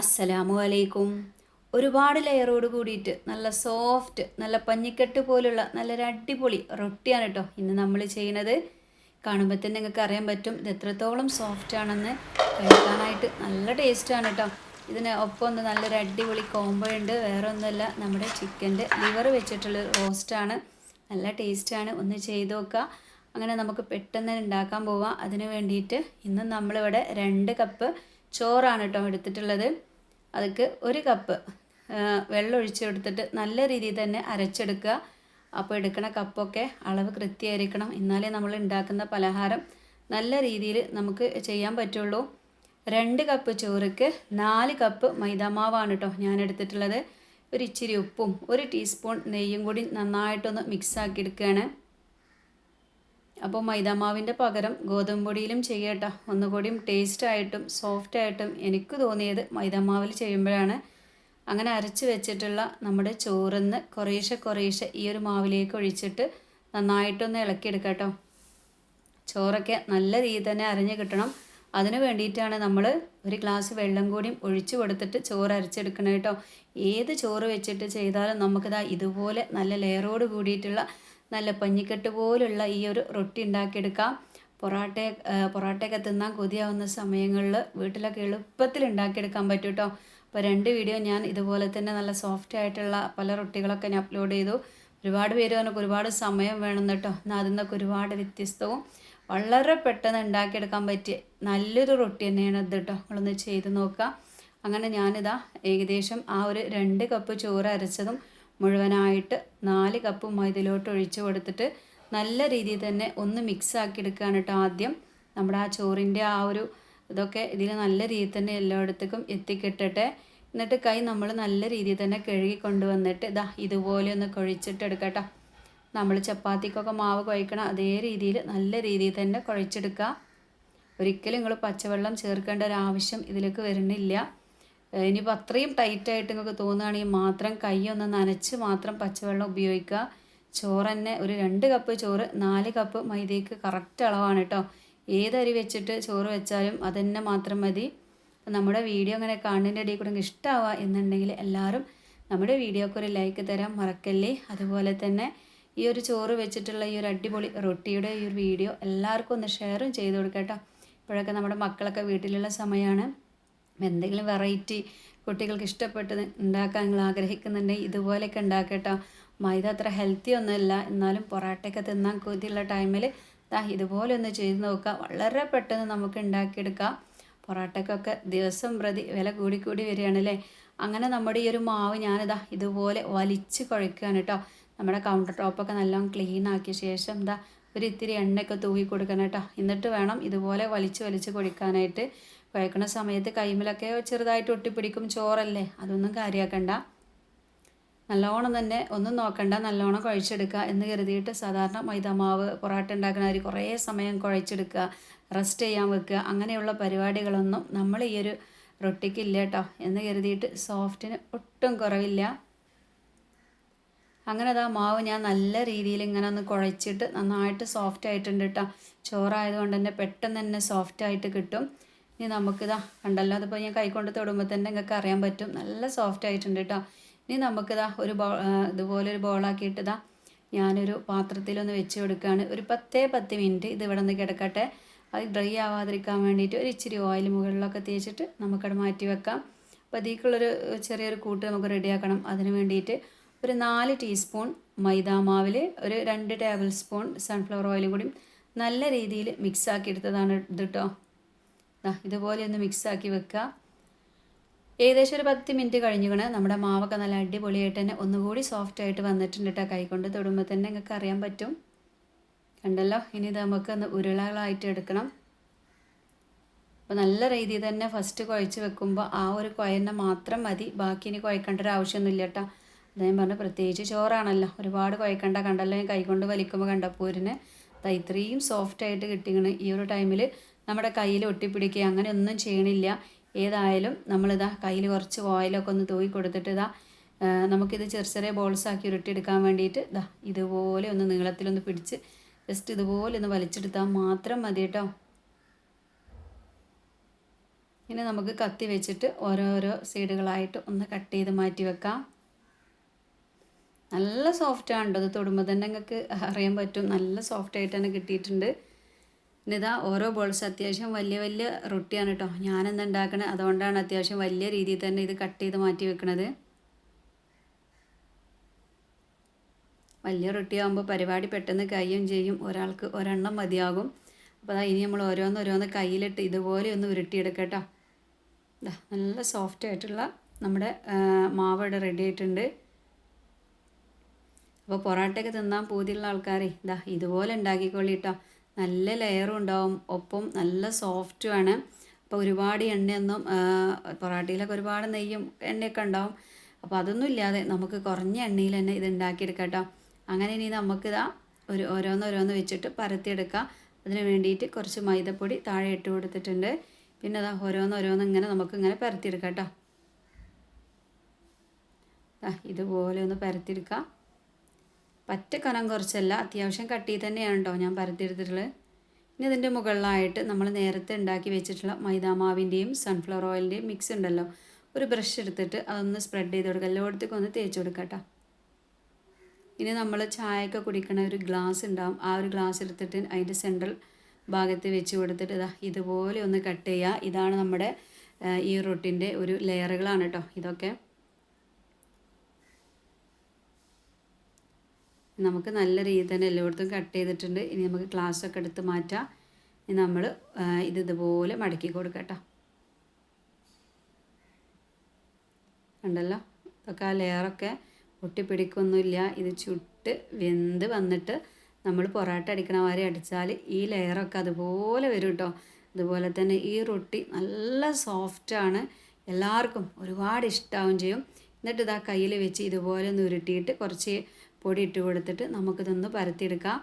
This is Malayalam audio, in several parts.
അസ്സലാമു അലൈക്കും ഒരുപാട് ലെയറോട് കൂടിയിട്ട് നല്ല സോഫ്റ്റ് നല്ല പഞ്ഞിക്കെട്ട് പോലുള്ള നല്ലൊരു അടിപൊളി റൊട്ടിയാണ് കേട്ടോ ഇന്ന് നമ്മൾ ചെയ്യുന്നത്. കാണുമ്പോൾ തന്നെ നിങ്ങൾക്ക് അറിയാൻ പറ്റും ഇത് എത്രത്തോളം സോഫ്റ്റ് ആണെന്ന്. കഴിക്കാനായിട്ട് നല്ല ടേസ്റ്റാണ് കേട്ടോ ഇതിന് ഒപ്പം ഒന്ന് നല്ലൊരു അടിപൊളി കോംബോ ഉണ്ട്. വേറെ ഒന്നുമല്ല നമ്മുടെ ചിക്കന്റെ ലിവർ വെച്ചിട്ടുള്ള റോസ്റ്റാണ് നല്ല ടേസ്റ്റാണ് ഒന്ന് ചെയ്ത് നോക്കുക. അങ്ങനെ നമുക്ക് പെട്ടെന്ന് ഉണ്ടാക്കാൻ പോവാം. അതിന് വേണ്ടിയിട്ട് ഇന്ന് നമ്മളിവിടെ രണ്ട് കപ്പ് ചോറാണ് കേട്ടോ എടുത്തിട്ടുള്ളത്. അതിക്ക് ഒരു കപ്പ് വെള്ളം ഒഴിച്ചെടുത്തിട്ട് നല്ല രീതിയിൽ തന്നെ അരച്ചെടുക്കുക. അപ്പോൾ എടുക്കണ കപ്പൊക്കെ അളവ് കൃത്യമായിരിക്കണം. എന്നാലേ നമ്മൾ ഉണ്ടാക്കുന്ന പലഹാരം നല്ല രീതിയിൽ നമുക്ക് ചെയ്യാൻ പറ്റുള്ളൂ. രണ്ട് കപ്പ് ചോറുക്ക് നാല് കപ്പ് മൈദാമാവാണ് കേട്ടോ ഞാൻ എടുത്തിട്ടുള്ളത്. ഒരു ഇച്ചിരി ഉപ്പും ഒരു ടീസ്പൂൺ നെയ്യും കൂടി നന്നായിട്ടൊന്ന് മിക്സ് ആക്കി എടുക്കുകയാണ്. അപ്പോൾ മൈദാമാവിന്റെ പകരം ഗോതമ്പ് പൊടിയിലും ചെയ്യട്ടോ. ഒന്നുകൂടിയും ടേസ്റ്റ് ആയിട്ടും സോഫ്റ്റ് ആയിട്ടും എനിക്ക് തോന്നിയത് മൈദാമാവിൽ ചെയ്യുമ്പോഴാണ്. അങ്ങനെ അരച്ച് വെച്ചിട്ടുള്ള നമ്മുടെ ചോറിന്ന് കുറേശ്ശെ കുറേശ്ശെ ഈ ഒരു മാവിലേക്ക് ഒഴിച്ചിട്ട് നന്നായിട്ടൊന്ന് ഇളക്കിയെടുക്കട്ടോ. കേട്ടോ ചോറൊക്കെ നല്ല രീതി തന്നെ അരഞ്ഞ് കിട്ടണം. അതിന് വേണ്ടിയിട്ടാണ് നമ്മൾ ഒരു ഗ്ലാസ് വെള്ളം കൂടിയും ഒഴിച്ചു കൊടുത്തിട്ട് ചോറ് അരച്ചെടുക്കണം കേട്ടോ. ഏത് ചോറ് വെച്ചിട്ട് ചെയ്താലും നമുക്കിതാ ഇതുപോലെ നല്ല ലെയറോട് കൂടിയിട്ടുള്ള നല്ല പഞ്ഞിക്കെട്ട് പോലുള്ള ഈ ഒരു റൊട്ടി ഉണ്ടാക്കിയെടുക്കാം. പൊറാട്ട പൊറാട്ടയൊക്കെ തിന്നാൻ കൊതിയാവുന്ന സമയങ്ങളിൽ വീട്ടിലൊക്കെ എളുപ്പത്തിൽ ഉണ്ടാക്കിയെടുക്കാൻ പറ്റും കേട്ടോ. അപ്പോൾ രണ്ട് വീഡിയോ ഞാൻ ഇതുപോലെ തന്നെ നല്ല സോഫ്റ്റ് ആയിട്ടുള്ള പല റൊട്ടികളൊക്കെ ഞാൻ അപ്ലോഡ് ചെയ്തു. ഒരുപാട് പേര് പറഞ്ഞു ഒരുപാട് സമയം വേണം കേട്ടോ. എന്നാൽ അതിൽ ഒരുപാട് വ്യത്യസ്തവും വളരെ പെട്ടെന്ന് ഉണ്ടാക്കിയെടുക്കാൻ പറ്റിയ നല്ലൊരു റൊട്ടി തന്നെയാണ് ഇത് കേട്ടോ. നിങ്ങളൊന്ന് ചെയ്ത് നോക്കുക. അങ്ങനെ ഞാനിതാ ഏകദേശം ആ ഒരു രണ്ട് കപ്പ് ചോറ് അരച്ചതും മുഴുവനായിട്ട് നാല് കപ്പ് മൈദയിലോട്ട് ഒഴിച്ചു കൊടുത്തിട്ട് നല്ല രീതിയിൽ തന്നെ ഒന്ന് മിക്സ് ആക്കി എടുക്കുകയാണ് കേട്ടോ ആദ്യം. നമ്മുടെ ആ ചോറിന്റെ ആ ഒരു ഇതൊക്കെ ഇതിൽ നല്ല രീതിയിൽ തന്നെ എല്ലായിടത്തേക്കും എത്തിക്കിട്ടട്ടെ. എന്നിട്ട് കൈ നമ്മൾ നല്ല രീതിയിൽ തന്നെ കഴുകി കൊണ്ടുവന്നിട്ട് ഇതാ ഇതുപോലെ ഒന്ന് കുഴിച്ചിട്ട് എടുക്കട്ടോ നമ്മൾ ചപ്പാത്തിക്കൊക്കെ മാവ് കുഴക്കണ അതേ രീതിയിൽ നല്ല രീതിയിൽ തന്നെ കുഴച്ചെടുക്കുക ഒരിക്കലും നിങ്ങൾ പച്ചവെള്ളം ചേർക്കേണ്ട ഒരു ആവശ്യം ഇതിലേക്ക് വരുന്നില്ല. ഇനിയിപ്പോൾ അത്രയും ടൈറ്റായിട്ട് നിങ്ങൾക്ക് തോന്നുകയാണെങ്കിൽ മാത്രം കൈ ഒന്ന് നനച്ച് മാത്രം പച്ചവെള്ളം ഉപയോഗിക്കുക. ചോറ് തന്നെ ഒരു രണ്ട് കപ്പ് ചോറ് നാല് കപ്പ് മൈദയ്ക്ക് കറക്റ്റ് അളവാണ് കേട്ടോ. ഏതരി വെച്ചിട്ട് ചോറ് വെച്ചാലും അതന്നെ മാത്രം മതി. നമ്മുടെ വീഡിയോ അങ്ങനെ കാണുന്നതിന്റെ ഇടയിൽ കൂടെ ഇഷ്ടമാവുക എന്നുണ്ടെങ്കിൽ എല്ലാവരും നമ്മുടെ വീഡിയോക്ക് ഒരു ലൈക്ക് തരാൻ മറക്കല്ലേ? അതുപോലെ തന്നെ ഈ ഒരു ചോറ് വെച്ചിട്ടുള്ള ഈ ഒരു അടിപൊളി റൊട്ടിയുടെ ഈ ഒരു വീഡിയോ എല്ലാവർക്കും ഒന്ന് ഷെയറും ചെയ്ത് കൊടുക്കാം കേട്ടോ. ഇപ്പോഴൊക്കെ നമ്മുടെ മക്കളൊക്കെ വീട്ടിലുള്ള സമയമാണ്. എന്തെങ്കിലും വെറൈറ്റി കുട്ടികൾക്ക് ഇഷ്ടപ്പെട്ടത് ഉണ്ടാക്കാൻ നിങ്ങൾ ആഗ്രഹിക്കുന്നുണ്ടെങ്കിൽ ഇതുപോലെയൊക്കെ ഉണ്ടാക്കട്ടോ. മൈദ അത്ര ഹെൽത്തി ഒന്നുമല്ല. എന്നാലും പൊറാട്ടയൊക്കെ തിന്നാൻ കൊതിയുള്ള ടൈമിൽ ദാ ഇതുപോലെ ഒന്ന് ചെയ്ത് നോക്കുക വളരെ പെട്ടെന്ന് നമുക്ക് ഉണ്ടാക്കിയെടുക്കാം. പൊറാട്ടയ്ക്കൊക്കെ ദിവസം പ്രതി വില കൂടിക്കൂടി കൂടി വരികയാണല്ലേ അങ്ങനെ നമ്മുടെ ഈ ഒരു മാവ് ഞാനിതാ ഇതുപോലെ വലിച്ച് കുഴക്കുകയാണ് കേട്ടോ. നമ്മുടെ കൗണ്ടർ ടോപ്പൊക്കെ നല്ലോണം ക്ലീൻ ആക്കിയ ശേഷം എന്താ ഒരു ഇത്തിരി എണ്ണയൊക്കെ തൂവി കൊടുക്കണം കേട്ടോ. എന്നിട്ട് വേണം ഇതുപോലെ വലിച്ച് വലിച്ച് കുഴിക്കാനായിട്ട്. കുഴക്കണ സമയത്ത് കൈമലൊക്കെ ചെറുതായിട്ട് ഒട്ടിപ്പിടിക്കും ചോറല്ലേ? അതൊന്നും കാര്യമാക്കണ്ട നല്ലോണം തന്നെ ഒന്നും നോക്കണ്ട നല്ലോണം കുഴച്ചെടുക്കുക എന്ന് കരുതിയിട്ട് സാധാരണ മൈദാമാവ് പൊറാട്ട ഉണ്ടാക്കുന്ന അരി കുറേ സമയം കുഴച്ചെടുക്കുക റെസ്റ്റ് ചെയ്യാൻ വെക്കുക അങ്ങനെയുള്ള പരിപാടികളൊന്നും നമ്മൾ ഈ ഒരു റൊട്ടിക്ക് ഇല്ല കേട്ടോ എന്ന് കരുതിയിട്ട് സോഫ്റ്റിന് ഒട്ടും കുറവില്ല. അങ്ങനെ അതാ മാവ് ഞാൻ നല്ല രീതിയിൽ ഇങ്ങനെ ഒന്ന് കുഴച്ചിട്ട് നന്നായിട്ട് സോഫ്റ്റ് ആയിട്ടുണ്ട് കേട്ടോ. ചോറായതുകൊണ്ട് തന്നെ പെട്ടെന്ന് തന്നെ സോഫ്റ്റ് ആയിട്ട് കിട്ടും. ഇനി നമുക്കിതാ കണ്ടല്ലോ അതിപ്പോൾ ഞാൻ കൈകൊണ്ട് തൊടുമ്പോൾ തന്നെ നിങ്ങൾക്ക് അറിയാൻ പറ്റും. നല്ല സോഫ്റ്റ് ആയിട്ടുണ്ട് കേട്ടോ ഇനി നമുക്കിതാ ഒരു ബോ ഇതുപോലെ ഒരു ബോളാക്കിയിട്ട് ഇതാ ഞാനൊരു പാത്രത്തിലൊന്ന് വെച്ച് കൊടുക്കുകയാണ് ഒരു പത്തേ പത്ത് മിനിറ്റ് ഇത് ഇവിടെ നിന്ന് കിടക്കട്ടെ. അത് ഡ്രൈ ആവാതിരിക്കാൻ വേണ്ടിയിട്ട് ഒരു ഇച്ചിരി ഓയിൽ മുകളിലൊക്കെ തേച്ചിട്ട് നമുക്കവിടെ മാറ്റി വെക്കാം. അപ്പോൾ അതിലേക്കുള്ളൊരു ചെറിയൊരു കൂട്ട് നമുക്ക് റെഡിയാക്കണം അതിന് വേണ്ടിയിട്ട് ഒരു നാല് ടീസ്പൂൺ മൈദാമാവിൽ ഒരു രണ്ട് ടേബിൾ സ്പൂൺ സൺഫ്ലവർ ഓയിലും കൂടി നല്ല രീതിയിൽ മിക്സ് ആക്കി എടുത്തതാണ് ഇത് കേട്ടോ ഇതുപോലെ ഒന്ന് മിക്സ് ആക്കി വെക്കുക ഏകദേശം ഒരു പത്ത് മിനിറ്റ് കഴിഞ്ഞുകൊണ്ട് നമ്മുടെ മാവൊക്കെ നല്ല അടിപൊളിയായിട്ട് തന്നെ ഒന്നുകൂടി സോഫ്റ്റ് ആയിട്ട് വന്നിട്ടുണ്ട് കേട്ടോ കൈകൊണ്ട് തൊടുമ്പോൾ തന്നെ നിങ്ങൾക്ക് അറിയാൻ പറ്റും. കണ്ടല്ലോ? ഇനി ഇത് നമുക്ക് ഒന്ന് ഉരുളകളായിട്ട് എടുക്കണം. അപ്പോൾ നല്ല രീതിയിൽ തന്നെ ഫസ്റ്റ് കുഴച്ച് വെക്കുമ്പോൾ ആ ഒരു കുഴന്നെ മാത്രം മതി. ബാക്കി ഇനി കുഴക്കേണ്ട ഒരു ആവശ്യമൊന്നുമില്ല കേട്ടോ അദ്ദേഹം പറഞ്ഞു പ്രത്യേകിച്ച് ചോറാണല്ലോ. ഒരുപാട് കുഴക്കണ്ട. കണ്ടല്ലോ ഞാൻ കൈകൊണ്ട് വലിക്കുമ്പോൾ കണ്ടപ്പോരിന് ഇത്രയും സോഫ്റ്റ് ആയിട്ട് കിട്ടിയാണ് ഈ ഒരു ടൈമിൽ നമ്മുടെ കയ്യിൽ ഒട്ടിപ്പിടിക്കുക അങ്ങനെ ഒന്നും ചെയ്യണില്ല. ഏതായാലും നമ്മളിതാ കയ്യിൽ കുറച്ച് ഓയിലൊക്കെ ഒന്ന് തൂക്കി കൊടുത്തിട്ട് ഇതാ നമുക്കിത് ചെറിയ ചെറിയ ബോൾസ് ആക്കി ഉരുട്ടിയെടുക്കാൻ വേണ്ടിയിട്ട് ഇതാ ഇതുപോലെ ഒന്ന് നീളത്തിലൊന്ന് പിടിച്ച് ജസ്റ്റ് ഇതുപോലെ ഒന്ന് വലിച്ചെടുത്താൽ മാത്രം മതി കേട്ടോ. ഇനി നമുക്ക് കത്തി വെച്ചിട്ട് ഓരോരോ സൈഡുകളായിട്ട് ഒന്ന് കട്ട് ചെയ്ത് മാറ്റി വെക്കാം. നല്ല സോഫ്റ്റാണ് കേട്ടോ. അത് തൊടുമ്പോൾ തന്നെ നിങ്ങൾക്ക് അറിയാൻ പറ്റും. നല്ല സോഫ്റ്റായിട്ട് തന്നെ കിട്ടിയിട്ടുണ്ട്. പിന്നെ ഇതാ ഓരോ ബോൾസ് അത്യാവശ്യം വലിയ വലിയ റൊട്ടിയാണ് കേട്ടോ ഞാനെന്താ ഉണ്ടാക്കണത് അതുകൊണ്ടാണ് അത്യാവശ്യം വലിയ രീതിയിൽ തന്നെ ഇത് കട്ട് ചെയ്ത് മാറ്റി വെക്കണത്. വലിയ റൊട്ടിയാകുമ്പോൾ പരിപാടി പെട്ടെന്ന് കഴിയും ചെയ്യും. ഒരാൾക്ക് ഒരെണ്ണം മതിയാകും. അപ്പോൾ അതാ ഇനി നമ്മൾ ഓരോന്ന് ഓരോന്ന് കയ്യിലിട്ട് ഇതുപോലെ ഒന്ന് ഉരുട്ടിയെടുക്കട്ടോ നല്ല സോഫ്റ്റ് ആയിട്ടുള്ള നമ്മുടെ മാവ് ഇവിടെ റെഡി ആയിട്ടുണ്ട്. അപ്പോൾ പൊറാട്ടയൊക്കെ തിന്നാൻ പൂതിയുള്ള ആൾക്കാരെ ഇതാ ഇതുപോലെ ഉണ്ടാക്കിക്കൊള്ളിട്ടോ നല്ല ലെയറും ഉണ്ടാവും. ഒപ്പം നല്ല സോഫ്റ്റുമാണ് അപ്പോൾ ഒരുപാട് എണ്ണയൊന്നും പൊറാട്ടയിലൊക്കെ ഒരുപാട് നെയ്യും എണ്ണയൊക്കെ ഉണ്ടാവും. അപ്പോൾ അതൊന്നും ഇല്ലാതെ നമുക്ക് കുറഞ്ഞ എണ്ണയിൽ തന്നെ ഇത് ഉണ്ടാക്കിയെടുക്കാം അങ്ങനെ ഇനി നമുക്കിതാ ഒരു ഓരോന്നോരോന്ന് വെച്ചിട്ട് പരത്തിയെടുക്കാം. അതിന് വേണ്ടിയിട്ട് കുറച്ച് മൈദപ്പൊടി താഴെ ഇട്ട് കൊടുത്തിട്ടുണ്ട്. പിന്നെ അതാ ഓരോന്നോരോന്ന് ഇങ്ങനെ നമുക്കിങ്ങനെ പരത്തിയെടുക്കാം കേട്ടോ. ഇതുപോലെ ഒന്ന് പരത്തിയെടുക്കാം. പറ്റ കനം കുറച്ചല്ല അത്യാവശ്യം കട്ടി തന്നെയാണ് കേട്ടോ ഞാൻ പരത്തിയെടുത്തിട്ടുള്ളത്. ഇനി ഇതിന്റെ മുകളിലായിട്ട് നമ്മൾ നേരത്തെ ഉണ്ടാക്കി വെച്ചിട്ടുള്ള മൈദാമാവിന്റെയും സൺഫ്ലവർ ഓയിലിന്റെയും മിക്സ് ഉണ്ടല്ലോ ഒരു ബ്രഷ് എടുത്തിട്ട് അതൊന്ന് സ്പ്രെഡ് ചെയ്ത് കൊടുക്കുക എല്ലായിടത്തേക്കും ഒന്ന് തേച്ച് കൊടുക്കട്ട ഇനി നമ്മൾ ചായയൊക്കെ കുടിക്കണ ഒരു ഗ്ലാസ് ഉണ്ടാവും. ആ ഒരു ഗ്ലാസ് എടുത്തിട്ട് അതിന്റെ സെൻട്രൽ ഭാഗത്ത് വെച്ച് കൊടുത്തിട്ട് ഇതാ ഇതുപോലെ ഒന്ന് കട്ട് ചെയ്യുക. ഇതാണ് നമ്മുടെ ഈ റൊട്ടിന്റെ ഒരു ലെയറുകളാണ് കേട്ടോ ഇതൊക്കെ. നമുക്ക് നല്ല രീതിയിൽ തന്നെ എല്ലായിടത്തും കട്ട് ചെയ്തിട്ടുണ്ട്. ഇനി നമുക്ക് ക്ലാസ് ഒക്കെ എടുത്ത് മാറ്റാം. ഇനി നമ്മൾ ഇത് ഇതുപോലെ മടക്കി കൊടുക്കട്ടോ കണ്ടല്ലോ? ഇതൊക്കെ ആ ലെയറൊക്കെ ഒട്ടിപ്പിടിക്കൊന്നുമില്ല ഇത് ചുട്ട് വെന്ത് വന്നിട്ട് നമ്മൾ പൊറോട്ട അടിക്കണ മാതിരി അടിച്ചാൽ ഈ ലെയറൊക്കെ അതുപോലെ വരും കേട്ടോ. അതുപോലെ തന്നെ ഈ റൊട്ടി നല്ല സോഫ്റ്റാണ് എല്ലാവർക്കും ഒരുപാട് ഇഷ്ടമാവും ചെയ്യും. എന്നിട്ട് ഇതാ കയ്യിൽ വെച്ച് ഇതുപോലെ ഒന്ന് ഉരുട്ടിയിട്ട് കുറച്ച് പൊടി ഇട്ട് കൊടുത്തിട്ട് നമുക്കിതൊന്ന് പരത്തിയെടുക്കാം.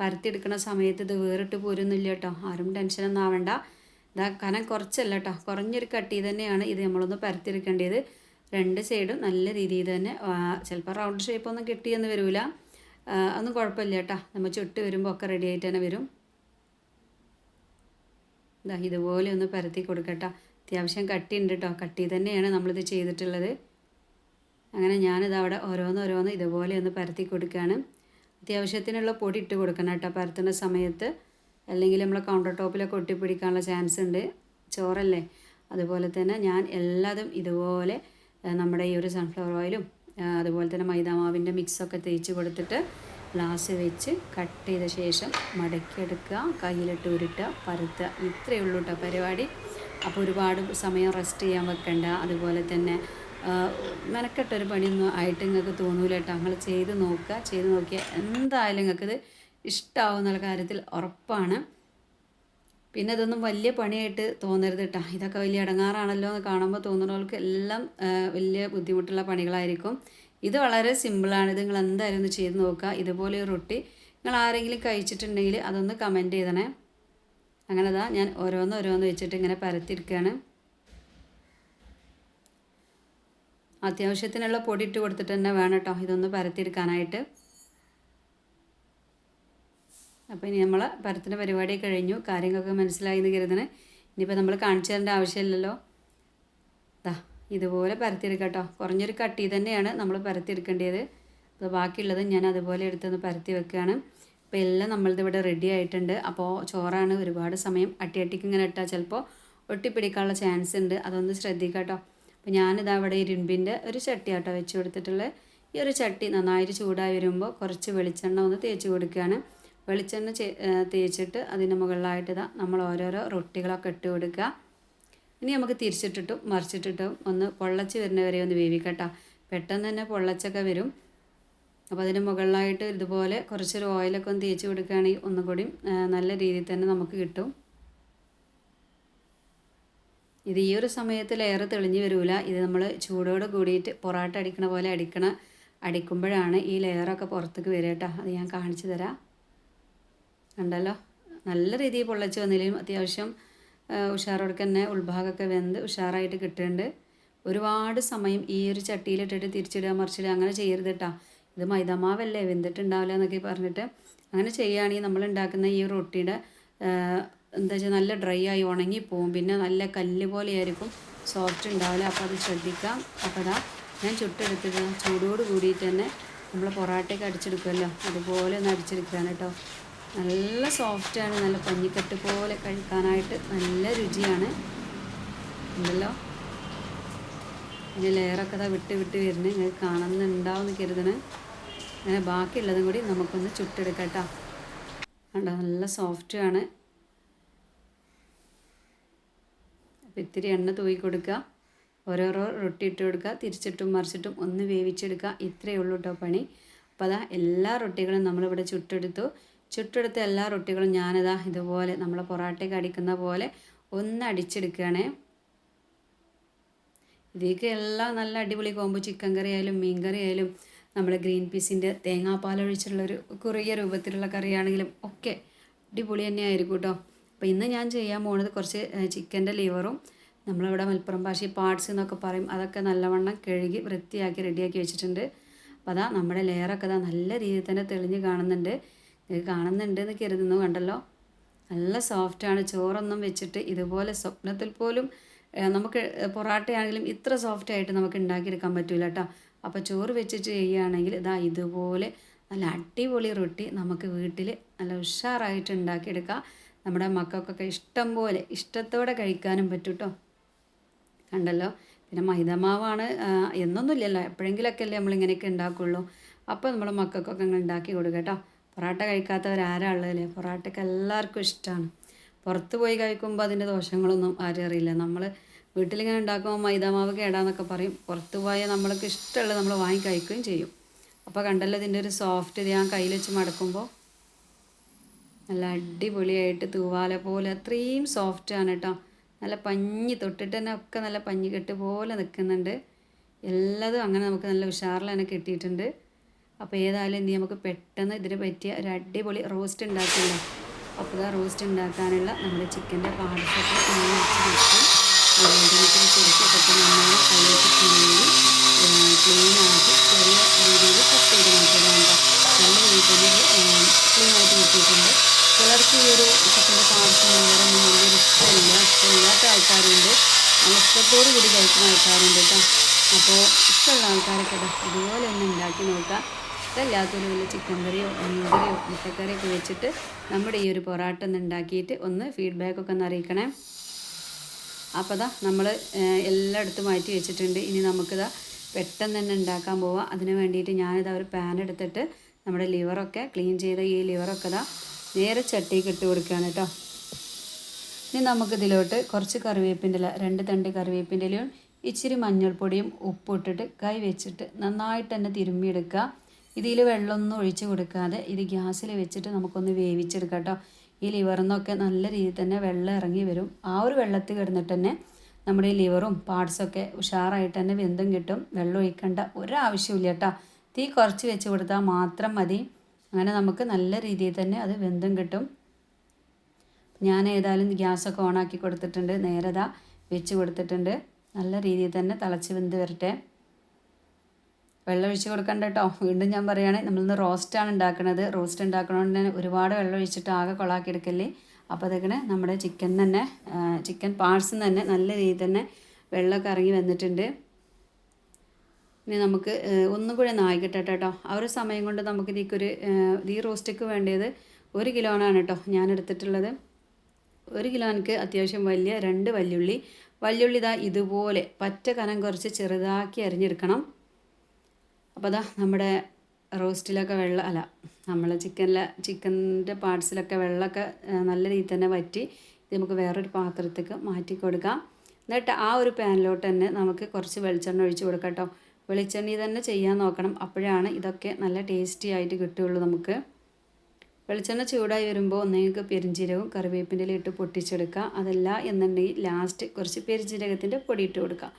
പരത്തിയെടുക്കുന്ന സമയത്ത് ഇത് വേറിട്ട് പോരുന്നില്ല കേട്ടോ. ആരും ടെൻഷനൊന്നും ആവണ്ട. ഇതാ കനം കുറച്ചല്ല കേട്ടോ. കുറഞ്ഞൊരു കട്ടി തന്നെയാണ് ഇത് നമ്മളൊന്ന് പരത്തിയെടുക്കേണ്ടത്. രണ്ട് സൈഡും നല്ല രീതിയിൽ തന്നെ ചിലപ്പോൾ റൗണ്ട് ഷേപ്പൊന്നും കിട്ടിയെന്ന് വരില്ല ഒന്നും കുഴപ്പമില്ല കേട്ടോ. നമ്മൾ ചുട്ട് വരുമ്പോൾ ഒക്കെ റെഡി ആയിട്ട് തന്നെ വരും. ഇതാ ഇതുപോലെ ഒന്ന് പരത്തി കൊടുക്കട്ടോ. അത്യാവശ്യം കട്ടി ഉണ്ട് കേട്ടോ. കട്ടി തന്നെയാണ് നമ്മളിത് ചെയ്തിട്ടുള്ളത്. അങ്ങനെ ഞാനിത് അവിടെ ഓരോന്ന് ഓരോന്ന് ഇതുപോലെ ഒന്ന് പരത്തി കൊടുക്കുകയാണ്. അത്യാവശ്യത്തിനുള്ള പൊടി ഇട്ട് കൊടുക്കണം കേട്ടോ. പരത്തുന്ന സമയത്ത് അല്ലെങ്കിൽ നമ്മൾ കൗണ്ടർ ടോപ്പിലൊക്കെ ഒട്ടിപ്പിടിക്കാനുള്ള ചാൻസ് ഉണ്ട്. ചോറല്ലേ? അതുപോലെ തന്നെ ഞാൻ എല്ലാതും ഇതുപോലെ നമ്മുടെ ഈ ഒരു സൺഫ്ലവർ ഓയിലും അതുപോലെ തന്നെ മൈദാമാവിന്റെ മിക്സൊക്കെ തേച്ച് കൊടുത്തിട്ട് ഗ്ലാസ് വെച്ച് കട്ട് ചെയ്ത ശേഷം മടക്കിയെടുക്കുക കയ്യിലിട്ട് ഉരുട്ടുക പരത്തുക. ഇത്രയേ ഉള്ളൂ കേട്ടോ പരിപാടി. അപ്പോൾ ഒരുപാട് സമയം റെസ്റ്റ് ചെയ്യാൻ വെക്കണ്ട. അതുപോലെ തന്നെ മെനക്കെട്ടൊരു പണിയൊന്നും ആയിട്ട് നിങ്ങൾക്ക് തോന്നൂല കേട്ടോ നിങ്ങൾ ചെയ്ത് നോക്കുക ചെയ്ത് നോക്കിയാൽ എന്തായാലും നിങ്ങൾക്കിത് ഇഷ്ടമാവും എന്നുള്ള കാര്യത്തിൽ ഉറപ്പാണ് പിന്നെ ഇതൊന്നും വലിയ പണിയായിട്ട് തോന്നരുത് കേട്ടോ ഇതൊക്കെ വലിയ ഇടങ്ങാറാണല്ലോ എന്ന് കാണുമ്പോൾ തോന്നുന്നവർക്ക് എല്ലാം വലിയ ബുദ്ധിമുട്ടുള്ള പണികളായിരിക്കും. ഇത് വളരെ സിമ്പിളാണ്. ഇത് നിങ്ങൾ എന്തായാലും ഒന്ന് ചെയ്ത് നോക്കുക ഇതുപോലെ റൊട്ടി നിങ്ങൾ ആരെങ്കിലും കഴിച്ചിട്ടുണ്ടെങ്കിൽ അതൊന്ന് കമന്റ് ചെയ്തണേ. അങ്ങനെ ഞാൻ ഓരോന്ന് ഓരോന്ന് വെച്ചിട്ട് ഇങ്ങനെ പരത്തിരിക്കുകയാണ് അത്യാവശ്യത്തിനുള്ള പൊടി ഇട്ട് കൊടുത്തിട്ട് തന്നെ വേണം കേട്ടോ ഇതൊന്ന് പരത്തിയെടുക്കാനായിട്ട്. അപ്പോൾ ഇനി നമ്മൾ പരത്തിന്റെ പരിപാടി കഴിഞ്ഞു. കാര്യങ്ങളൊക്കെ മനസ്സിലായി എന്ന് കരുതണേ. ഇനിയിപ്പോൾ നമ്മൾ കാണിച്ചു തരേണ്ട ആവശ്യമില്ലല്ലോ. ദാ ഇതുപോലെ പരത്തിയെടുക്കാം കേട്ടോ കുറഞ്ഞൊരു കട്ടി തന്നെയാണ് നമ്മൾ പരത്തിയെടുക്കേണ്ടത്. അപ്പോൾ ബാക്കിയുള്ളത് ഞാൻ അതുപോലെ എടുത്തൊന്ന് പരത്തി വെക്കുകയാണ് അപ്പോൾ എല്ലാം നമ്മളിത് ഇവിടെ റെഡി ആയിട്ടുണ്ട്. അപ്പോൾ ചോറാണ് ഒരുപാട് സമയം. അട്ടി അട്ടിക്ക് ഇങ്ങനെ ഇട്ടാൽ ചിലപ്പോൾ ഒട്ടിപ്പിടിക്കാനുള്ള ചാൻസ് ഉണ്ട്. അതൊന്ന് ശ്രദ്ധിക്കാം കേട്ടോ അപ്പോൾ ഞാനിത് അവിടെ ഇരുമ്പിന്റെ ഒരു ചട്ടി ആട്ടോ വെച്ച് കൊടുത്തിട്ടുള്ളത് ഈ ഒരു ചട്ടി നന്നായിട്ട് ചൂടായി വരുമ്പോൾ കുറച്ച് വെളിച്ചെണ്ണ ഒന്ന് തേച്ച് കൊടുക്കുകയാണ്. വെളിച്ചെണ്ണ തേച്ചിട്ട് അതിന് മുകളിലായിട്ട് ഇതാ നമ്മൾ ഓരോരോ റൊട്ടികളൊക്കെ ഇട്ട് കൊടുക്കുക. ഇനി നമുക്ക് തിരിച്ചിട്ടിട്ടും മറിച്ചിട്ടിട്ടും ഒന്ന് പൊള്ളച്ച് വരുന്നവരെ ഒന്ന് വേവിക്കട്ടോ. പെട്ടെന്ന് തന്നെ പൊള്ളച്ചൊക്കെ വരും. അപ്പോൾ അതിന് മുകളിലായിട്ട് ഇതുപോലെ കുറച്ചൊരു ഓയിലൊക്കെ ഒന്ന് തേച്ച് കൊടുക്കുകയാണെങ്കിൽ ഒന്നുകൂടി നല്ല രീതിയിൽ തന്നെ നമുക്ക് കിട്ടും. ഇത് ഈ ഒരു സമയത്ത് ലെയർ തെളിഞ്ഞ് വരില്ല ഇത് നമ്മൾ ചൂടോട് കൂടിയിട്ട് പൊറാട്ട അടിക്കണ പോലെ അടിക്കണ അടിക്കുമ്പോഴാണ് ഈ ലെയറൊക്കെ പുറത്തേക്ക് വരിക കേട്ടോ. അത് ഞാൻ കാണിച്ചു തരാം. കണ്ടല്ലോ? നല്ല രീതിയിൽ പൊള്ളച്ച് വന്നില്ലെങ്കിലും അത്യാവശ്യം ഉഷാറോടൊക്കെ തന്നെ ഉൾഭാഗമൊക്കെ വെന്ത് ഉഷാറായിട്ട് കിട്ടുന്നുണ്ട്. ഒരുപാട് സമയം ഈ ഒരു ചട്ടിയിലിട്ടിട്ട് തിരിച്ചിടുക മറിച്ചിടുക അങ്ങനെ ചെയ്യരുത് കേട്ടോ. ഇത് മൈദമാവല്ലേ? വെന്തിട്ടുണ്ടാവില്ല എന്നൊക്കെ പറഞ്ഞിട്ട് അങ്ങനെ ചെയ്യുകയാണെങ്കിൽ നമ്മൾ ഉണ്ടാക്കുന്ന ഈ റൊട്ടിയുടെ എന്താ വെച്ചാൽ നല്ല ഡ്രൈ ആയി ഉണങ്ങി പോവും. പിന്നെ നല്ല കല്ല് പോലെയായിരിക്കും സോഫ്റ്റ് ഉണ്ടാവില്ല അപ്പോൾ അത് ശ്രദ്ധിക്കാം. അപ്പോൾ അതാ ഞാൻ ചുട്ടെടുത്തത്. ചൂടോട് കൂടിയിട്ട് തന്നെ നമ്മൾ പൊറാട്ടയൊക്കെ അടിച്ചെടുക്കുമല്ലോ അതുപോലെ ഒന്ന് അടിച്ചെടുക്കുകയാണ് കേട്ടോ നല്ല സോഫ്റ്റാണ് നല്ല പഞ്ഞിക്കെട്ട് പോലെ കഴിക്കാനായിട്ട് നല്ല രുചിയാണ്. ഉണ്ടല്ലോ? ഇനി ലെയറൊക്കെ അതാ വിട്ട് വിട്ട് വരുന്നത് നിങ്ങൾക്ക് കാണുന്നുണ്ടാവുമെന്ന് കരുതണ്. അങ്ങനെ ബാക്കിയുള്ളതും കൂടി നമുക്കൊന്ന് ചുട്ടെടുക്കാം കേട്ടോ കണ്ടോ? നല്ല സോഫ്റ്റ് അപ്പോൾ ഇത്തിരി എണ്ണ തൂക്കി കൊടുക്കുക. ഓരോരോ റൊട്ടി ഇട്ട് കൊടുക്കുക. തിരിച്ചിട്ടും മറിച്ചിട്ടും ഒന്ന് വേവിച്ചെടുക്കുക. ഇത്രയേ ഉള്ളൂ കേട്ടോ പണി. അപ്പോൾ അതാ എല്ലാ റൊട്ടികളും നമ്മളിവിടെ ചുട്ടെടുത്തു. ചുട്ടെടുത്ത എല്ലാ റൊട്ടികളും ഞാനിതാ ഇതുപോലെ നമ്മളെ പൊറാട്ടയ്ക്ക് അടിക്കുന്ന പോലെ ഒന്ന് അടിച്ചെടുക്കുകയാണേ. ഇതിലേക്ക് എല്ലാം നല്ല അടിപൊളി കോമ്പോ ചിക്കൻ കറി ആയാലും മീൻ കറി ആയാലും നമ്മുടെ ഗ്രീൻ പീസിന്റെ തേങ്ങാപ്പാലൊഴിച്ചിട്ടുള്ളൊരു കുറിയ രൂപത്തിലുള്ള കറിയാണെങ്കിലും ഒക്കെ അടിപൊളി തന്നെയായിരിക്കും കേട്ടോ അപ്പോൾ ഇന്ന് ഞാൻ ചെയ്യാൻ പോകുന്നത് കുറച്ച് ചിക്കന്റെ ലിവറും നമ്മളിവിടെ മലപ്പുറം ഭാഷയിൽ പാർട്സ് എന്നൊക്കെ പറയും. അതൊക്കെ നല്ലവണ്ണം കഴുകി വൃത്തിയാക്കി റെഡിയാക്കി വെച്ചിട്ടുണ്ട്. അപ്പോൾ അതാ നമ്മുടെ ലെയറൊക്കെ അതാ നല്ല രീതിയിൽ തന്നെ തെളിഞ്ഞ് കാണുന്നുണ്ട്. കാണുന്നുണ്ട് എന്ന് കരുതുന്നു കണ്ടല്ലോ? നല്ല സോഫ്റ്റാണ് ചോറൊന്നും വെച്ചിട്ട് ഇതുപോലെ സ്വപ്നത്തിൽ പോലും നമുക്ക് പൊറാട്ടയാണെങ്കിലും ഇത്ര സോഫ്റ്റ് ആയിട്ട് നമുക്ക് ഉണ്ടാക്കിയെടുക്കാൻ പറ്റില്ല കേട്ടോ അപ്പോൾ ചോറ് വെച്ചിട്ട് ചെയ്യുകയാണെങ്കിൽ ഇതാ ഇതുപോലെ നല്ല അടിപൊളി റൊട്ടി നമുക്ക് വീട്ടിൽ നല്ല ഉഷാറായിട്ട് ഉണ്ടാക്കിയെടുക്കാം. നമ്മുടെ മക്കൾക്കൊക്കെ ഇഷ്ടം പോലെ ഇഷ്ടത്തോടെ കഴിക്കാനും പറ്റും കേട്ടോ കണ്ടല്ലോ? പിന്നെ മൈദമാവാണ് എന്നൊന്നുമില്ലല്ലോ. എപ്പോഴെങ്കിലൊക്കെ അല്ലേ നമ്മളിങ്ങനെയൊക്കെ ഉണ്ടാക്കുള്ളൂ. അപ്പോൾ നമ്മൾ മക്കൾക്കൊക്കെ അങ്ങ് ഉണ്ടാക്കി കൊടുക്കുക കേട്ടോ. പൊറാട്ട കഴിക്കാത്തവരാരാ ഉള്ളതല്ലേ? പൊറാട്ടയ്ക്ക് എല്ലാവർക്കും ഇഷ്ടമാണ്. പുറത്ത് പോയി കഴിക്കുമ്പോൾ അതിന്റെ ദോഷങ്ങളൊന്നും ആരും അറിയില്ല. നമ്മൾ വീട്ടിലിങ്ങനെ ഉണ്ടാക്കുമ്പോൾ മൈദാമാവ് കേടാന്നൊക്കെ പറയും. പുറത്ത് പോയാൽ നമ്മൾക്ക് ഇഷ്ടമുള്ളത് നമ്മൾ വാങ്ങി കഴിക്കുകയും ചെയ്യും. അപ്പോൾ കണ്ടല്ലോ ഇതിന്റെ ഒരു സോഫ്റ്റ് ഞാൻ കയ്യിൽ വെച്ച് മടക്കുമ്പോൾ നല്ല അടിപൊളിയായിട്ട് തൂവാല പോലെ അത്രയും സോഫ്റ്റാണ് കേട്ടോ നല്ല പഞ്ഞി തൊട്ടിട്ട് തന്നെ ഒക്കെ നല്ല പഞ്ഞി കെട്ട് പോലെ നിൽക്കുന്നുണ്ട് എല്ലാതും അങ്ങനെ നമുക്ക് നല്ല ഉഷാറിൽ തന്നെ കിട്ടിയിട്ടുണ്ട്. അപ്പോൾ ഏതായാലും എന്ത് നമുക്ക് പെട്ടെന്ന് ഇതിന് പറ്റിയ ഒരു അടിപൊളി റോസ്റ്റ് ഉണ്ടാക്കില്ല? അപ്പോൾ ആ റോസ്റ്റ് ഉണ്ടാക്കാനുള്ള നമ്മുടെ ചിക്കന്റെ പാടത്തൊക്കെ ക്ലീൻ ആക്കി ചെറിയ രീതിയിൽ കട്ട് ചെയ്ത് രീതിയിൽ തന്നെ ക്ലീൻ ആയിട്ട് കിട്ടിയിട്ടുണ്ട് ചിലർക്ക് ഈ ഒരു ചിക്കന്റെ പാർട്സ് പറയുമ്പോൾ വലിയൊരു ഇഷ്ടമില്ല. ഇഷ്ടമില്ലാത്ത ആൾക്കാരുണ്ട്. നല്ല ഇഷ്ടത്തോടു കൂടി കഴിക്കുന്ന ആൾക്കാരുണ്ട് കേട്ടോ. അപ്പോൾ ഇഷ്ടമുള്ള ആൾക്കാരൊക്കെ ഇതുപോലെ ഒന്ന് ഉണ്ടാക്കി നോക്കാം ഇഷ്ടമില്ലാത്തൊരു വലിയ ചിക്കൻ കറിയോ മീൻ കറിയോ മുട്ടക്കറിയൊക്കെ വെച്ചിട്ട് നമ്മുടെ ഈ ഒരു പൊറാട്ട ഒന്ന് ഉണ്ടാക്കിയിട്ട് ഒന്ന് ഫീഡ്ബാക്കൊക്കെ ഒന്ന് അറിയിക്കണേ. അപ്പോൾ ദാ നമ്മൾ എല്ലായിടത്തും മാറ്റി വെച്ചിട്ടുണ്ട്. ഇനി നമുക്കിതാ പെട്ടെന്ന് തന്നെ ഉണ്ടാക്കാൻ പോവാം. അതിന് വേണ്ടിയിട്ട് ഞാനിതാ ഒരു പാൻ എടുത്തിട്ട് നമ്മുടെ ലിവറൊക്കെ ക്ലീൻ ചെയ്ത ഈ ലിവറൊക്കെ ഇതാ നേരെ ചട്ടിക്ക് ഇട്ട് കൊടുക്കുകയാണ് കേട്ടോ. ഇനി നമുക്കിതിലോട്ട് കുറച്ച് കറിവേപ്പിന്റെ ഇല രണ്ട് തണ്ട് കറിവേപ്പിന്റെ ഇലയും ഇച്ചിരി മഞ്ഞൾപ്പൊടിയും ഉപ്പും ഇട്ടിട്ട് കൈ വെച്ചിട്ട് നന്നായിട്ട് തന്നെ തിരുമ്മിയെടുക്കുക. ഇതിൽ വെള്ളമൊന്നും ഒഴിച്ച് കൊടുക്കാതെ ഇത് ഗ്യാസിൽ വെച്ചിട്ട് നമുക്കൊന്ന് വേവിച്ചെടുക്കാം കേട്ടോ. ഈ ലിവറിൽ നിന്നൊക്കെ നല്ല രീതിയിൽ തന്നെ വെള്ളം ഇറങ്ങി വരും. ആ ഒരു വെള്ളത്തിൽ കിടന്നിട്ട് തന്നെ നമ്മുടെ ഈ ലിവറും പാർട്സൊക്കെ ഉഷാറായിട്ട് തന്നെ വെന്തും കിട്ടും. വെള്ളം ഒഴിക്കേണ്ട ഒരാവശ്യമില്ല കേട്ടോ. തീ കുറച്ച് വെച്ച് കൊടുത്താൽ മാത്രം മതി. അങ്ങനെ നമുക്ക് നല്ല രീതിയിൽ തന്നെ അത് വെന്തും കിട്ടും. ഞാൻ ഏതായാലും ഗ്യാസൊക്കെ ഓണാക്കി കൊടുത്തിട്ടുണ്ട്. നേരത വെച്ച് കൊടുത്തിട്ടുണ്ട്. നല്ല രീതിയിൽ തന്നെ തിളച്ച് വെന്ത് വരട്ടെ. വെള്ളം ഒഴിച്ച് കൊടുക്കണ്ട കേട്ടോ. വീണ്ടും ഞാൻ പറയുകയാണെങ്കിൽ നമ്മളിന്ന് റോസ്റ്റാണ് ഉണ്ടാക്കുന്നത് റോസ്റ്റ് ഉണ്ടാക്കണോണ്ട് തന്നെ ഒരുപാട് വെള്ളം ഒഴിച്ചിട്ട് ആകെ കൊളാക്കി എടുക്കല്ലേ അപ്പോൾ അതൊക്കെ നമ്മുടെ ചിക്കൻ തന്നെ ചിക്കൻ പാർട്സിൽ തന്നെ നല്ല രീതിയിൽ തന്നെ വെള്ളമൊക്കെ ഇറങ്ങി വന്നിട്ടുണ്ട്. ഇനി നമുക്ക് ഒന്നും കൂടി നായി കിട്ടട്ടെ കേട്ടോ ആ ഒരു സമയം കൊണ്ട് നമുക്ക് ഇതിക്കൊരു ഈ റോസ്റ്റിക്ക് വേണ്ടത് ഒരു കിലോനാണ് കേട്ടോ ഞാൻ എടുത്തിട്ടുള്ളത് ഒരു കിലോ എനിക്ക് അത്യാവശ്യം വലിയ രണ്ട് വല്യുള്ളി. വല്യുള്ളി ഇതാ ഇതുപോലെ പറ്റ കനം കുറച്ച് ചെറുതാക്കി അരിഞ്ഞെടുക്കണം. അപ്പോൾ അതാ നമ്മുടെ റോസ്റ്റിലൊക്കെ വെള്ളം അല്ല നമ്മൾ ചിക്കനിലെ ചിക്കന്റെ പാർട്സിലൊക്കെ വെള്ളമൊക്കെ നല്ല രീതിയിൽ തന്നെ വറ്റി ഇത് നമുക്ക് വേറൊരു പാത്രത്തേക്ക് മാറ്റി കൊടുക്കാം എന്നിട്ട് ആ ഒരു പാനിലോട്ട് തന്നെ നമുക്ക് കുറച്ച് വെളിച്ചെണ്ണ ഒഴിച്ച് കൊടുക്കാം കേട്ടോ വെളിച്ചെണ്ണ തന്നെ ചെയ്യാൻ നോക്കണം. അപ്പോഴാണ് ഇതൊക്കെ നല്ല ടേസ്റ്റി ആയിട്ട് കിട്ടുകയുള്ളൂ നമുക്ക്. വെളിച്ചെണ്ണ ചൂടായി വരുമ്പോൾ ഒന്നെങ്കിൽ പെരിഞ്ചീരകവും കറിവേപ്പിന്റെ ഇട്ട് പൊട്ടിച്ചെടുക്കുക. അതല്ല എന്നുണ്ടെങ്കിൽ ലാസ്റ്റ് കുറച്ച് പെരിഞ്ചീരകത്തിന്റെ പൊടി ഇട്ട് കൊടുക്കുക.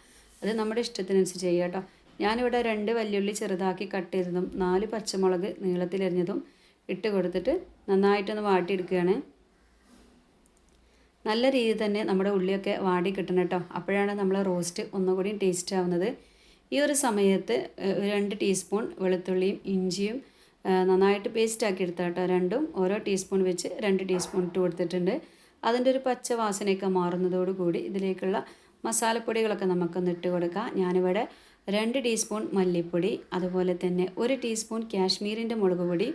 അത് നമ്മുടെ ഇഷ്ടത്തിനനുസരിച്ച് ചെയ്യുക കേട്ടോ. ഞാനിവിടെ രണ്ട് വല്യുള്ളി ചെറുതാക്കി കട്ട് ചെയ്തതും നാല് പച്ചമുളക് നീളത്തിലെറിഞ്ഞതും ഇട്ട് കൊടുത്തിട്ട് നന്നായിട്ടൊന്ന് വാട്ടിയെടുക്കുകയാണ്. നല്ല രീതിയിൽ തന്നെ നമ്മുടെ ഉള്ളിയൊക്കെ വാടി കിട്ടണം കേട്ടോ. അപ്പോഴാണ് നമ്മളെ റോസ്റ്റ് ഒന്നുകൂടി ടേസ്റ്റ് ആവുന്നത്. ഈ ഒരു സമയത്ത് രണ്ട് ടീസ്പൂൺ വെളുത്തുള്ളിയും ഇഞ്ചിയും നന്നായിട്ട് പേസ്റ്റാക്കി എടുത്താൽ രണ്ടും. ഓരോ ടീസ്പൂൺ വെച്ച് രണ്ട് ടീസ്പൂൺ ഇട്ട് കൊടുത്തിട്ടുണ്ട്. അതിന്റെ ഒരു പച്ച വാസനയൊക്കെ മാറുന്നതോടുകൂടി ഇതിലേക്കുള്ള മസാലപ്പൊടികളൊക്കെ നമുക്കൊന്ന് ഇട്ട് കൊടുക്കാം. ഞാനിവിടെ രണ്ട് ടീസ്പൂൺ മല്ലിപ്പൊടി അതുപോലെ തന്നെ ഒരു ടീസ്പൂൺ കാശ്മീരിന്റെ മുളക് പൊടി.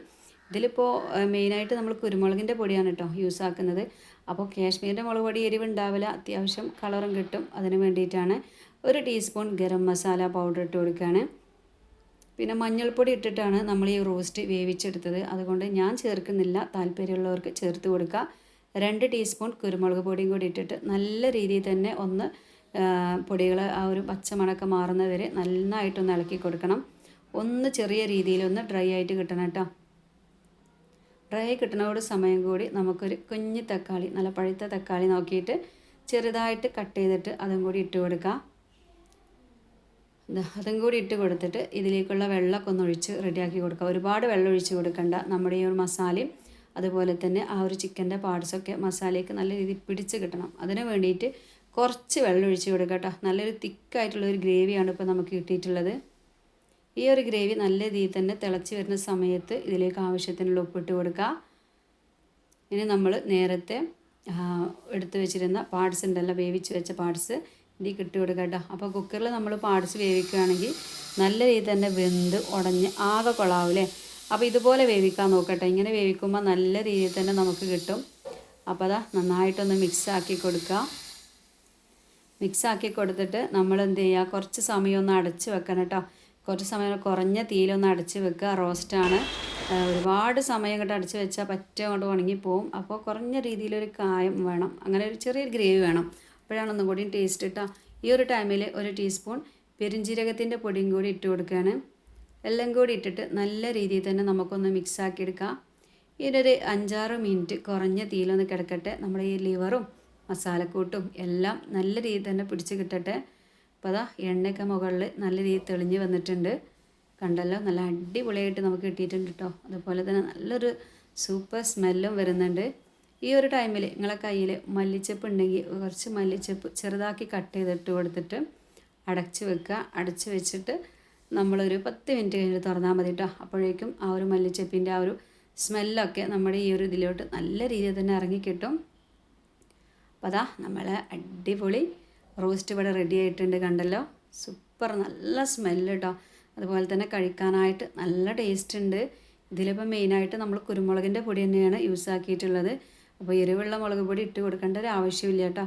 ഇതിലിപ്പോൾ മെയിനായിട്ട് നമ്മൾ കുരുമുളകിന്റെ പൊടിയാണ് കേട്ടോ യൂസ് ആക്കുന്നത്. അപ്പോൾ കാശ്മീരിന്റെ മുളക് പൊടി എരിവുണ്ടാവില്ല അത്യാവശ്യം കളറും കിട്ടും. അതിന് വേണ്ടിയിട്ടാണ് ഒരു ടീസ്പൂൺ ഗരം മസാല പൗഡർ ഇട്ട് കൊടുക്കുകയാണ്. പിന്നെ മഞ്ഞൾപ്പൊടി ഇട്ടിട്ടാണ് നമ്മൾ ഈ റോസ്റ്റ് വേവിച്ചെടുത്തത്. അതുകൊണ്ട് ഞാൻ ചേർക്കുന്നില്ല. താല്പര്യമുള്ളവർക്ക് ചേർത്ത് കൊടുക്കുക. രണ്ട് ടീസ്പൂൺ കുരുമുളക് പൊടിയും കൂടി ഇട്ടിട്ട് നല്ല രീതിയിൽ തന്നെ ഒന്ന് പൊടികൾ ആ ഒരു പച്ചമണക്കം മാറുന്നവരെ നന്നായിട്ടൊന്ന് ഇളക്കി കൊടുക്കണം. ഒന്ന് ചെറിയ രീതിയിലൊന്ന് ഡ്രൈ ആയിട്ട് കിട്ടണം കേട്ടോ. ഡ്രൈ കിട്ടുന്നതോട് സമയം കൂടി നമുക്കൊരു കുഞ്ഞു തക്കാളി നല്ല പഴുത്ത തക്കാളി നോക്കിയിട്ട് ചെറുതായിട്ട് കട്ട് ചെയ്തിട്ട് അതും കൂടി ഇട്ട് കൊടുക്കാം അതും കൂടി ഇട്ട് കൊടുത്തിട്ട് ഇതിലേക്കുള്ള വെള്ളമൊക്കെ ഒന്ന് ഒഴിച്ച് റെഡിയാക്കി കൊടുക്കുക. ഒരുപാട് വെള്ളം ഒഴിച്ച് കൊടുക്കണ്ട. നമ്മുടെ ഈ ഒരു മസാലയും അതുപോലെ തന്നെ ആ ഒരു ചിക്കന്റെ പാർട്സൊക്കെ മസാലയ്ക്ക് നല്ല രീതിയിൽ പിടിച്ച് കിട്ടണം. അതിന് വേണ്ടിയിട്ട് കുറച്ച് വെള്ളം ഒഴിച്ച് കൊടുക്കുക കേട്ടോ. നല്ലൊരു തിക്കായിട്ടുള്ളൊരു ഗ്രേവിയാണ് ഇപ്പോൾ നമുക്ക് കിട്ടിയിട്ടുള്ളത്. ഈ ഒരു ഗ്രേവി നല്ല രീതിയിൽ തന്നെ തിളച്ച് വരുന്ന സമയത്ത് ഇതിലേക്ക് ആവശ്യത്തിനുള്ള ഉപ്പിട്ട് കൊടുക്കുക. ഇനി നമ്മൾ നേരത്തെ എടുത്തു വെച്ചിരുന്ന പാർട്സ് ഉണ്ടല്ലോ വേവിച്ച് വെച്ച പാർട്സ് ഇതിലേക്ക് ഇട്ട് കൊടുക്കുക കേട്ടോ. അപ്പോൾ കുക്കറിൽ നമ്മൾ പാടിച്ച് വേവിക്കുകയാണെങ്കിൽ നല്ല രീതിയിൽ തന്നെ വെന്ത് ഉടഞ്ഞ് ആകെ കൊള്ളാവൂലേ അപ്പോൾ ഇതുപോലെ വേവിക്കാൻ നോക്കട്ടെ. ഇങ്ങനെ വേവിക്കുമ്പോൾ നല്ല രീതിയിൽ തന്നെ നമുക്ക് കിട്ടും. അപ്പോൾ അതാ നന്നായിട്ടൊന്ന് മിക്സ് ആക്കി കൊടുക്കുക മിക്സ് ആക്കി കൊടുത്തിട്ട് നമ്മൾ എന്ത് ചെയ്യുക കുറച്ച് സമയം ഒന്ന് അടച്ച് വെക്കണം കേട്ടോ. കുറച്ച് സമയം കുറഞ്ഞ തീയിലൊന്ന് അടച്ച് വെക്കുക. റോസ്റ്റാണ് ഒരുപാട് സമയം കൊണ്ട് അടച്ച് വെച്ചാൽ പറ്റ കൊണ്ട് ഉണങ്ങിപ്പോവും. അപ്പോൾ കുറഞ്ഞ രീതിയിലൊരു കായം വേണം. അങ്ങനെ ഒരു ചെറിയൊരു ഗ്രേവി വേണം. അപ്പോഴാണ് ഒന്നും കൂടി ടേസ്റ്റ് കിട്ടുക ഈ ഒരു ടൈമിൽ ഒരു ടീസ്പൂൺ പെരിഞ്ജീരകത്തിന്റെ പൊടിയും കൂടി ഇട്ട് കൊടുക്കുകയാണ്. എല്ലാം കൂടി ഇട്ടിട്ട് നല്ല രീതിയിൽ തന്നെ നമുക്കൊന്ന് മിക്സ് ആക്കി എടുക്കാം. ഇതൊരു അഞ്ചാറ് മിനിറ്റ് കുറഞ്ഞ തീയിലൊന്ന് കിടക്കട്ടെ. നമ്മുടെ ഈ ലിവറും മസാലക്കൂട്ടും എല്ലാം നല്ല രീതിയിൽ തന്നെ പിടിച്ച് കിട്ടട്ടെ. അപ്പോൾ അതാ എണ്ണയൊക്കെ മുകളിൽ നല്ല രീതിയിൽ തെളിഞ്ഞ് വന്നിട്ടുണ്ട്. കണ്ടല്ലോ? നല്ല അടിപൊളിയായിട്ട് നമുക്ക് കിട്ടിയിട്ടുണ്ട് കേട്ടോ. അതുപോലെ തന്നെ നല്ലൊരു സൂപ്പർ സ്മെല്ലും വരുന്നുണ്ട്. ഈ ഒരു ടൈമിൽ നിങ്ങളെ കയ്യിൽ മല്ലിച്ചപ്പ് ഉണ്ടെങ്കിൽ കുറച്ച് മല്ലിച്ചപ്പ് ചെറുതാക്കി കട്ട് ചെയ്തിട്ട് കൊടുത്തിട്ട് അടച്ച് വെക്കുക. അടച്ച് വെച്ചിട്ട് നമ്മളൊരു പത്ത് മിനിറ്റ് കഴിഞ്ഞിട്ട് തുറന്നാൽ മതി കേട്ടോ അപ്പോഴേക്കും ആ ഒരു മല്ലിച്ചപ്പിന്റെ ആ ഒരു സ്മെല്ലൊക്കെ നമ്മുടെ ഈ ഒരു ഇതിലോട്ട് നല്ല രീതിയിൽ തന്നെ ഇറങ്ങിക്കിട്ടും അപ്പോൾ അതാ നമ്മൾ അടിപൊളി റോസ്റ്റ് ഇവിടെ റെഡി ആയിട്ടുണ്ട് കണ്ടല്ലോ. സൂപ്പർ നല്ല സ്മെല്ല് കേട്ടോ അതുപോലെ തന്നെ കഴിക്കാനായിട്ട് നല്ല ടേസ്റ്റ് ഉണ്ട്. ഇതിലിപ്പോൾ മെയിനായിട്ട് നമ്മൾ കുരുമുളകിന്റെ പൊടി തന്നെയാണ് യൂസ് ആക്കിയിട്ടുള്ളത്. അപ്പോൾ എരിവുള്ള മുളക് പൊടി ഇട്ട് കൊടുക്കേണ്ട ഒരു ആവശ്യമില്ല കേട്ടോ.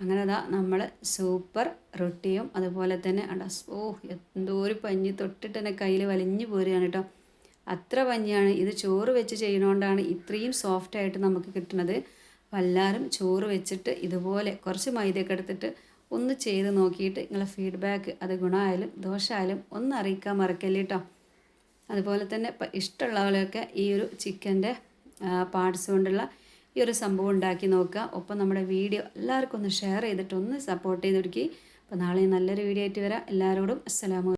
അങ്ങനെ അതാ നമ്മൾ സൂപ്പർ റൊട്ടിയും അതുപോലെ തന്നെ അടാ ഓ എന്തോ ഒരു പഞ്ഞി തൊട്ടിട്ട് തന്നെ കയ്യിൽ വലിഞ്ഞു പോരുകയാണ് കേട്ടോ. അത്ര പഞ്ഞിയാണ്. ഇത് ചോറ് വെച്ച് ചെയ്യണോണ്ടാണ് ഇത്രയും സോഫ്റ്റ് ആയിട്ട് നമുക്ക് കിട്ടുന്നത് അപ്പോൾ എല്ലാവരും ചോറ് വെച്ചിട്ട് ഇതുപോലെ കുറച്ച് മൈദയൊക്കെ എടുത്തിട്ട് ഒന്ന് ചെയ്ത് നോക്കിയിട്ട് നിങ്ങളെ ഫീഡ്ബാക്ക് അത് ഗുണമായാലും ദോഷമായാലും ഒന്ന് അറിയിക്കാൻ മറക്കല്ലേ കേട്ടോ. അതുപോലെ തന്നെ ഇഷ്ടമുള്ളവരെയൊക്കെ ഈ ഒരു ചിക്കന്റെ പാർട്സ് കൊണ്ടുള്ള ഈ ഒരു സംഭവം ഉണ്ടാക്കി നോക്കുക. ഒപ്പം നമ്മുടെ വീഡിയോ എല്ലാവർക്കും ഒന്ന് ഷെയർ ചെയ്തിട്ട് ഒന്ന് സപ്പോർട്ട് ചെയ്ത് കൊടുക്കി അപ്പോൾ നാളെ നല്ലൊരു വീഡിയോ ആയിട്ട് വരാം. എല്ലാവരോടും അസ്സലാമു